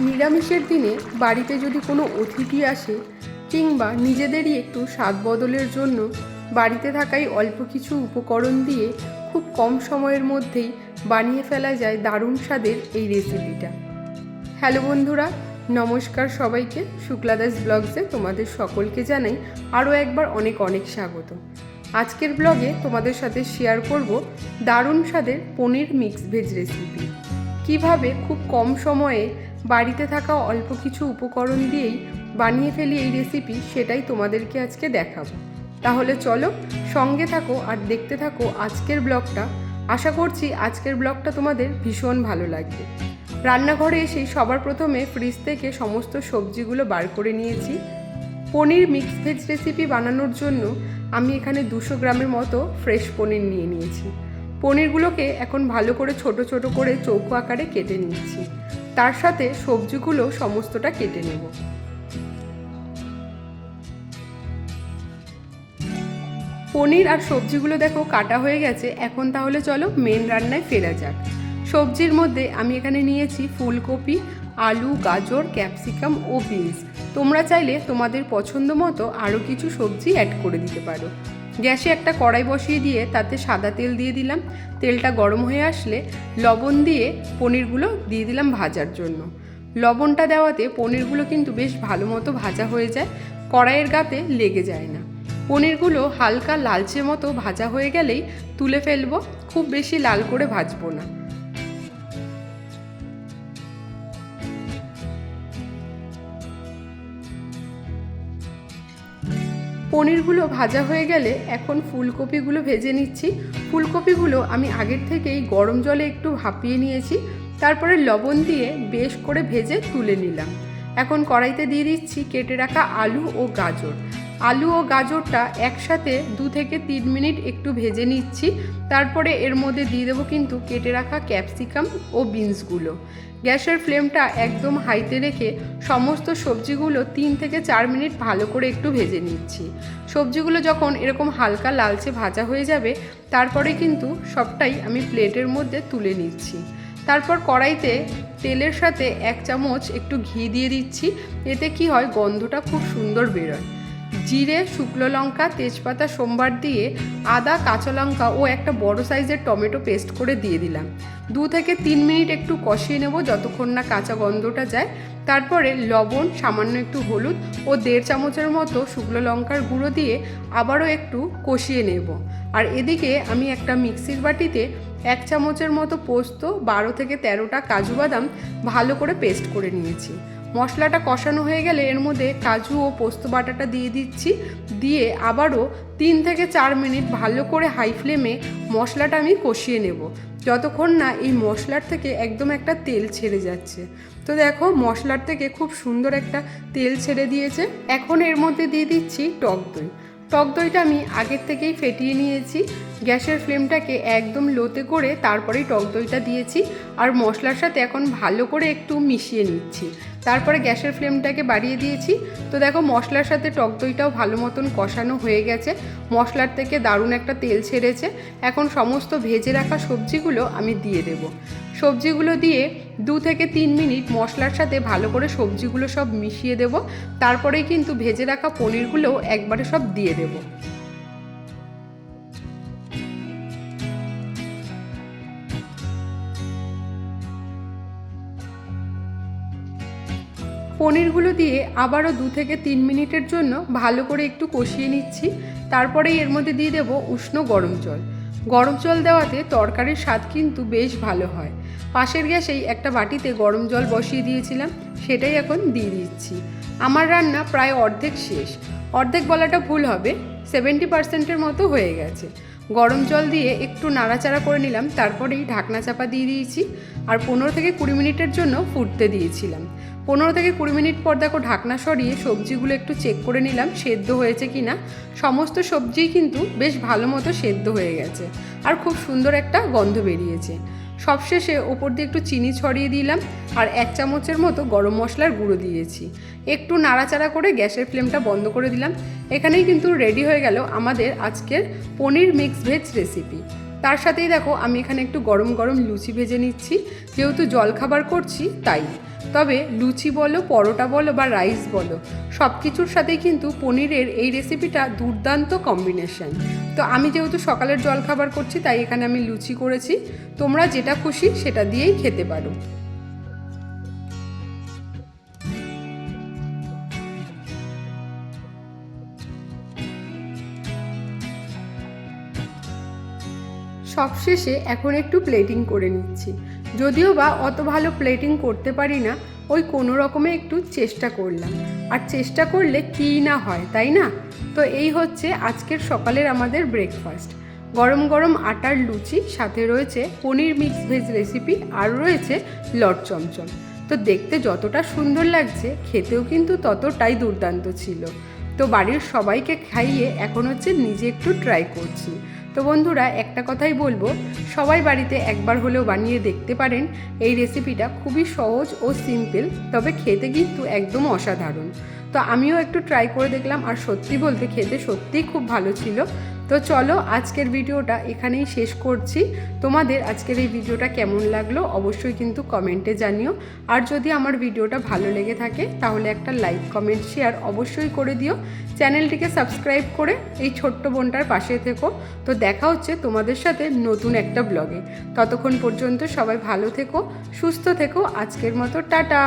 নিরামিষের দিনে বাড়িতে যদি কোনো অতিথি আসে কিংবা নিজেদেরই একটু স্বাদ বদলের জন্য বাড়িতে থাকাই অল্প কিছু উপকরণ দিয়ে খুব কম সময়ের মধ্যেই বানিয়ে ফেলা যায় দারুণ স্বাদের এই রেসিপিটা হ্যালো বন্ধুরা, নমস্কার সবাইকে। শুক্লাদাস ব্লগসে তোমাদের সকলকে জানাই আরও একবার অনেক অনেক স্বাগত। আজকের ব্লগে তোমাদের সাথে শেয়ার করব দারুণ স্বাদের পনির মিক্স ভেজ রেসিপি কীভাবে খুব কম সময়ে বাড়িতে থাকা অল্প কিছু উপকরণ দিয়েই বানিয়ে ফেলি এই রেসিপি সেটাই তোমাদেরকে আজকে দেখাবো। তাহলে চলো সঙ্গে থাকো আর দেখতে থাকো আজকের ব্লগটা। আশা করছি আজকের ব্লগটা তোমাদের ভীষণ ভালো লাগবে। রান্নাঘরে এসেই সবার প্রথমে ফ্রিজ থেকে সমস্ত সবজিগুলো বার করে নিয়েছি। পনির মিক্স ভেজ রেসিপি বানানোর জন্য আমি এখানে দুশো গ্রামের মতো ফ্রেশ পনির নিয়ে নিয়েছি। পনিরগুলোকে এখন ভালো করে ছোট ছোট করে চৌকো আকারে কেটে নিচ্ছি তার সাথে সবজিগুলো সমস্তটা কেটে নেব। পনির আর সবজিগুলো দেখো কাটা হয়ে গেছে, এখন তাহলে চলো মেন রান্নায় ফেরা যাক। সবজির মধ্যে আমি এখানে নিয়েছি ফুলকপি, আলু, গাজর, ক্যাপসিকাম ও বিনস। তোমরা চাইলে তোমাদের পছন্দ মতো আরও কিছু সবজি অ্যাড করে দিতে পারো। গ্যাসে একটা কড়াই বসিয়ে দিয়ে তাতে সাদা তেল দিয়ে দিলাম। তেলটা গরম হয়ে আসলে লবণ দিয়ে পনিরগুলো দিয়ে দিলাম ভাজার জন্য। লবণটা দেওয়াতে পনিরগুলো কিন্তু বেশ ভালো মতো ভাজা হয়ে যায়, কড়াইয়ের গাতে লেগে যায় না। পনিরগুলো হালকা লালচে মতো ভাজা হয়ে গেলেই তুলে ফেলব, খুব বেশি লাল করে ভাজবো না। পনিরগুলো ভাজা হয়ে গেলে এখন ফুলকপিগুলো ভেজে নিচ্ছি। ফুলকপিগুলো আমি আগের থেকেই গরম জলে একটু ভাপিয়ে নিয়েছি। তারপরে লবণ দিয়ে বেশ করে ভেজে তুলে নিলাম। এখন কড়াইতে দিয়ে দিচ্ছি কেটে রাখা আলু ও গাজর। আলু ও গাজরটা একসাথে দু থেকে তিন মিনিট একটু ভেজে নিচ্ছি। তারপরে এর মধ্যে দিয়ে দেবো কিন্তু কেটে রাখা ক্যাপসিকাম ও বিনসগুলো। গ্যাসের ফ্লেমটা একদম হাইতে রেখে সমস্ত সবজিগুলো তিন থেকে চার মিনিট ভালো করে একটু ভেজে নিচ্ছি। সবজিগুলো যখন এরকম হালকা লালচে ভাজা হয়ে যাবে, তারপরে কিন্তু সবটাই আমি প্লেটের মধ্যে তুলে নিচ্ছি। তারপর কড়াইতে তেলের সাথে এক চামচ একটু ঘি দিয়ে দিচ্ছি, এতে কি হয় গন্ধটা খুব সুন্দর বেরোয়। জিরে, শুকনো লঙ্কা, তেজপাতা, সোমবার দিয়ে আদা, কাঁচা লঙ্কা ও একটা বড় সাইজের টমেটো পেস্ট করে দিয়ে দিলাম। দু থেকে তিন মিনিট একটু কষিয়ে নেব যতক্ষণ না কাঁচা গন্ধটা যায়। তারপরে লবণ, সামান্য একটু হলুদ ও দেড় চামচের মতো শুকনো লঙ্কার গুঁড়ো দিয়ে আবারও একটু কষিয়ে নেব। আর এদিকে আমি একটা মিক্সির বাটিতে এক চামচের মতো পোস্ত, বারো থেকে তেরোটা কাজু বাদাম ভালো করে পেস্ট করে নিয়েছি। মশলাটা কষানো হয়ে গেলে এর মধ্যে কাজু ও পোস্ত বাটাটা দিয়ে দিচ্ছি। দিয়ে আবারও তিন থেকে চার মিনিট ভালো করে হাই ফ্লেমে মশলাটা আমি কষিয়ে নেব। যতক্ষণ না এই মশলার থেকে একদম একটা তেল ছেড়ে যাচ্ছে। তো দেখো মশলার থেকে খুব সুন্দর একটা তেল ছেড়ে দিয়েছে। এখন এর মধ্যে দিয়ে দিচ্ছি টক দই। টক দইটা আমি আগের থেকেই ফেটিয়ে নিয়েছি। গ্যাসের ফ্লেমটাকে একদম লোতে করে তারপরেই টক দইটা দিয়েছি আর মশলার সাথে এখন ভালো করে একটু মিশিয়ে নিচ্ছি। তারপরে গ্যাসের ফ্লেমটাকে বাড়িয়ে দিয়েছি। তো দেখো মশলার সাথে টক দইটাও ভালো মতন কষানো হয়ে গেছে। মশলার থেকে দারুণ একটা তেল ছেড়েছে। এখন সমস্ত ভেজে রাখা সবজিগুলো আমি দিয়ে দেব। সবজিগুলো দিয়ে দু থেকে তিন মিনিট মশলার সাথে ভালো করে সবজিগুলো সব মিশিয়ে দেব। তারপরেই কিন্তু ভেজে রাখা পনিরগুলোও একবারে সব দিয়ে দেবো। পনিরগুলো দিয়ে আবারও দু থেকে তিন মিনিটের জন্য ভালো করে একটু কষিয়ে নিচ্ছি। তারপরেই এর মধ্যে দিয়ে দেবো উষ্ণ গরম জল। গরম জল দেওয়াতে তরকারির স্বাদ কিন্তু বেশ ভালো হয়। পাশের গ্যাসেই একটা বাটিতে গরম জল বসিয়ে দিয়েছিলাম, সেটাই এখন দিয়ে দিচ্ছি। আমার রান্না প্রায় অর্ধেক শেষ। অর্ধেক বলাটা ভুল হবে, সেভেন্টি পার্সেন্টের মতো হয়ে গেছে। গরম জল দিয়ে একটু নাড়াচাড়া করে নিলাম, তারপরেই ঢাকনা চাপা দিয়ে দিয়েছি আর পনেরো থেকে কুড়ি মিনিটের জন্য ফুটতে দিয়েছিলাম। পনেরো থেকে কুড়ি মিনিট পর দেখো ঢাকনা সরিয়ে সবজিগুলো একটু চেক করে নিলাম, সেদ্ধ হয়েছে কি না সমস্ত সবজিই কিন্তু বেশ ভালো মতো সেদ্ধ হয়ে গেছে আর খুব সুন্দর একটা গন্ধ বেরিয়েছে। সবশেষে ওপর দিয়ে একটু চিনি ছড়িয়ে দিলাম আর এক চামচের মতো গরম মশলার গুঁড়ো দিয়েছি। একটু নাড়াচাড়া করে গ্যাসের ফ্লেমটা বন্ধ করে দিলাম। এখানেই কিন্তু রেডি হয়ে গেল আমাদের আজকের পনির মিক্স ভেজ রেসিপি তার সাথেই দেখো, আমি এখানে একটু গরম গরম লুচি ভেজে নিচ্ছি। যেহেতু জলখাবার করছি, তাই। তবে লুচি বলো, পরোটা বলো বা রাইস বলো সব কিছুর সাথেই কিন্তু পনিরের এই রেসিপিটা দুর্দান্ত কম্বিনেশন তো আমি যেহেতু সকালের জলখাবার করছি, তাই এখানে আমি লুচি করেছি। তোমরা যেটা খুশি সেটা দিয়েই খেতে পারো। সবশেষে এখন একটু প্লেটিং করে নিচ্ছি। যদিও বা অত ভালো প্লেটিং করতে পারি না, ওই কোনো রকমে একটু চেষ্টা করলাম। আর চেষ্টা করলে কী না হয়, তাই না? তো এই হচ্ছে আজকের সকালের আমাদের ব্রেকফাস্ট গরম গরম আটার লুচি, সাথে রয়েছে পনির মিক্স ভেজ রেসিপি আর রয়েছে লট চমচম। তো দেখতে যতটা সুন্দর লাগছে, খেতেও কিন্তু ততটাই দুর্দান্ত ছিল। তো বাড়ির সবাইকে খাইয়ে এখন হচ্ছে নিজে একটু ট্রাই করছি। তো বন্ধুরা, একটা কথাই বলব, সবাই বাড়িতে একবার হলেও বানিয়ে দেখতে পারেন। এই রেসিপিটা খুবই সহজ ও সিম্পল তবে খেতে কিন্তু একদম অসাধারণ। তো আমিও একটু ট্রাই করে দেখলাম, আর সত্যি বলতে খেতে সত্যিই খুব ভালো ছিল। তো চলো আজকের ভিডিওটা এখানেই শেষ করছি। তোমাদের আজকের এই ভিডিওটা কেমন লাগল অবশ্যই কিন্তু কমেন্টে জানিও। আর যদি আমার ভিডিওটা ভালো লেগে থাকে, তাহলে একটা লাইক, কমেন্ট, শেয়ার অবশ্যই করে দিও। চ্যানেলটিকে সাবস্ক্রাইব করে এই ছোট্ট বোনটার পাশে থেকো। তো দেখা হচ্ছে তোমাদের সাথে নতুন একটা ব্লগে। ততক্ষণ পর্যন্ত সবাই ভালো থেকো, সুস্থ থেকো। আজকের মতো টাটা।